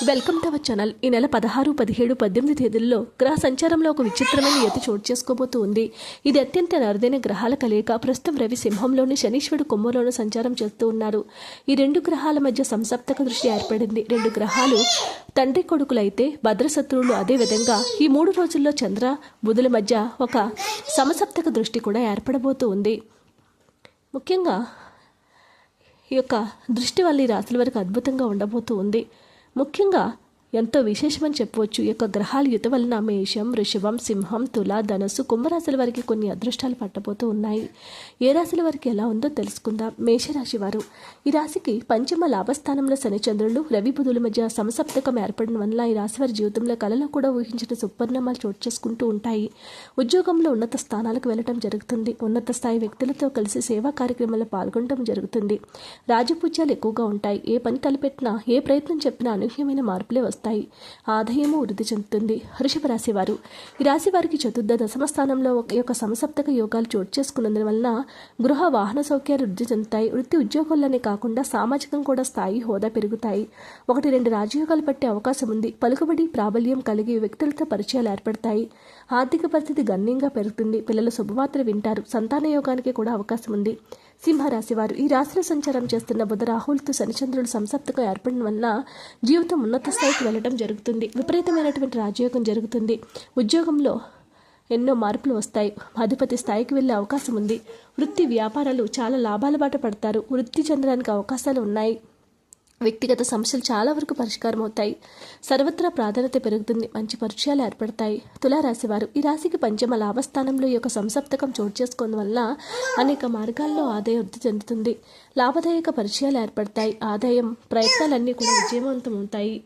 Welcome to our channel. ఈ నెల పదహారు పదిహేడు పద్దెనిమిది తేదీల్లో గ్రహ సంచారంలో ఒక విచిత్రమైన యతి చోటు చేసుకోబోతూ ఉంది ఇది అత్యంత నరుదైన గ్రహాల కలయిక. ప్రస్తుతం రవి సింహంలోని శనీశ్వరుడు కుంభంలోనూ సంచారం చేస్తూ ఉన్నారు. ఈ రెండు గ్రహాల మధ్య సంసప్తక దృష్టి ఏర్పడింది. రెండు గ్రహాలు తండ్రి కొడుకులైతే భద్రశత్రువులు. అదే విధంగా ఈ మూడు రోజుల్లో చంద్ర బుధుల మధ్య ఒక సమసప్తక దృష్టి కూడా ఏర్పడబోతూ ఉంది ముఖ్యంగా ఈ యొక్క దృష్టి వల్ల ఈ రాశుల వరకు అద్భుతంగా ఉండబోతూ ఉంది ముఖ్యంగా ఎంతో విశేషమని చెప్పవచ్చు. ఈ యొక్క గ్రహాల యుత వలన మేషం వృషభం సింహం తుల ధనస్సు కుంభరాశుల వారికి కొన్ని అదృష్టాలు పట్టబోతూ ఉన్నాయి. ఏ రాశుల వారికి ఎలా ఉందో తెలుసుకుందాం. మేషరాశి వారు ఈ రాశికి పంచమ లాభస్థానంలో శనిచంద్రులు రవి బుధుల మధ్య సమసప్తకం ఏర్పడడం వల్ల ఈ రాశి వారి జీవితంలో కళలో కూడా ఊహించిన సుపరిణామాలు చోటు చేసుకుంటూ ఉంటాయి. ఉద్యోగంలో ఉన్నత స్థానాలకు వెళ్ళటం జరుగుతుంది. ఉన్నత స్థాయి వ్యక్తులతో కలిసి సేవా కార్యక్రమాల్లో పాల్గొనడం జరుగుతుంది. రాజపూజ్యాలు ఎక్కువగా ఉంటాయి. ఏ పని తలపెట్టినా ఏ ప్రయత్నం చెప్పినా అనూహ్యమైన మార్పులే వస్తాయి. ఆదాయము వృద్ధి చెందుతుంది. వృషభ రాశి వారు ఈ రాశి వారికి చతుర్థ దశమ స్థానంలో ఒక యొక్క సమసప్తక యోగాలు చోటు చేసుకున్నందువలన గృహ వాహన సౌఖ్యాలు వృద్ధి చెందుతాయి. వృత్తి ఉద్యోగాల్లోనే కాకుండా సామాజికం కూడా స్థాయి హోదా పెరుగుతాయి. ఒకటి రెండు రాజయోగాలు పట్టే అవకాశం ఉంది. పలుకుబడి ప్రాబల్యం కలిగి వ్యక్తులతో పరిచయాలు ఏర్పడతాయి. ఆర్థిక పరిస్థితి గణనీయంగా పెరుగుతుంది. పిల్లలు శుభవార్తలు వింటారు. సంతాన యోగానికి కూడా అవకాశం ఉంది. సింహరాశి వారు ఈ రాశిలో సంచారం చేస్తున్న బుధ రాహుల్తో శనిచంద్రుడు సంసప్తగా ఏర్పడడం వల్ల జీవితం ఉన్నత స్థాయికి వెళ్ళడం జరుగుతుంది. విపరీతమైనటువంటి రాజయోగం జరుగుతుంది. ఉద్యోగంలో ఎన్నో మార్పులు వస్తాయి. అధిపతి స్థాయికి వెళ్ళే అవకాశం ఉంది. వృత్తి వ్యాపారాలు చాలా లాభాల బాట పడతారు. వృత్తి చెందడానికి అవకాశాలు ఉన్నాయి. వ్యక్తిగత సమస్యలు చాలా వరకు పరిష్కారం అవుతాయి. సర్వత్రా ప్రాధాన్యత పెరుగుతుంది. మంచి పరిచయాలు ఏర్పడతాయి. తులారాశివారు ఈ రాశికి పంచమ లాభస్థానంలో ఈ యొక్క సంసప్తకం చోటు చేసుకోవడం వల్ల అనేక మార్గాల్లో ఆదాయ వృద్ధి చెందుతుంది. లాభదాయక పరిచయాలు ఏర్పడతాయి. ఆదాయం ప్రయత్నాలన్నీ కూడా విజయవంతం అవుతాయి.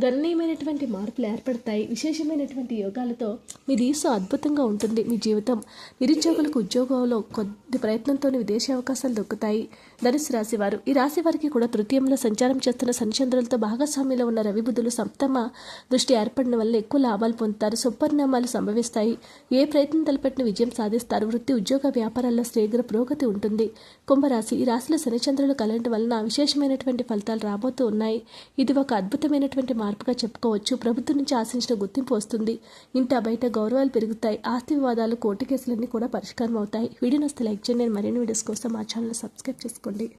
గణనీయమైనటువంటి మార్పులు ఏర్పడతాయి. విశేషమైనటువంటి యోగాలతో మీ దీసు అద్భుతంగా ఉంటుంది. మీ జీవితం నిరుద్యోగులకు ఉద్యోగంలో కొద్ది ప్రయత్నంతో విదేశీ అవకాశాలు దొక్కుతాయి. ధనుసు రాశి వారు ఈ రాశి వారికి కూడా తృతీయంలో సంచారం చేస్తున్న శనిచంద్రులతో భాగస్వామ్యంలో ఉన్న రవి బుధులు సప్తమ దృష్టి ఏర్పడడం వల్ల ఎక్కువ లాభాలు పొందుతారు. సుపరిణామాలు సంభవిస్తాయి. ఏ ప్రయత్నం తలపెట్టిన విజయం సాధిస్తారు. వృత్తి ఉద్యోగ వ్యాపారాల్లో శ్రీగ్ర పురోగతి ఉంటుంది. కుంభరాశి ఈ రాశిలో శనిచంద్రులు కలగడం వలన విశేషమైనటువంటి ఫలితాలు రాబోతూ ఉన్నాయి. ఇది ఒక అద్భుతమైనటువంటి మార్పుగా చెప్పుకోవచ్చు. ప్రభుత్వం నుంచి ఆశించిన గుర్తింపు వస్తుంది. ఇంట బయట గౌరవాలు పెరుగుతాయి. ఆస్తి వివాదాలు కోర్టు కేసులన్నీ కూడా పరిష్కారం అవుతాయి వీడియో నస్తే లైక్ చేయండి. మరిన్ని వీడియోస్ కోసం మా ఛానల్ సబ్స్క్రైబ్ చేసుకోండి.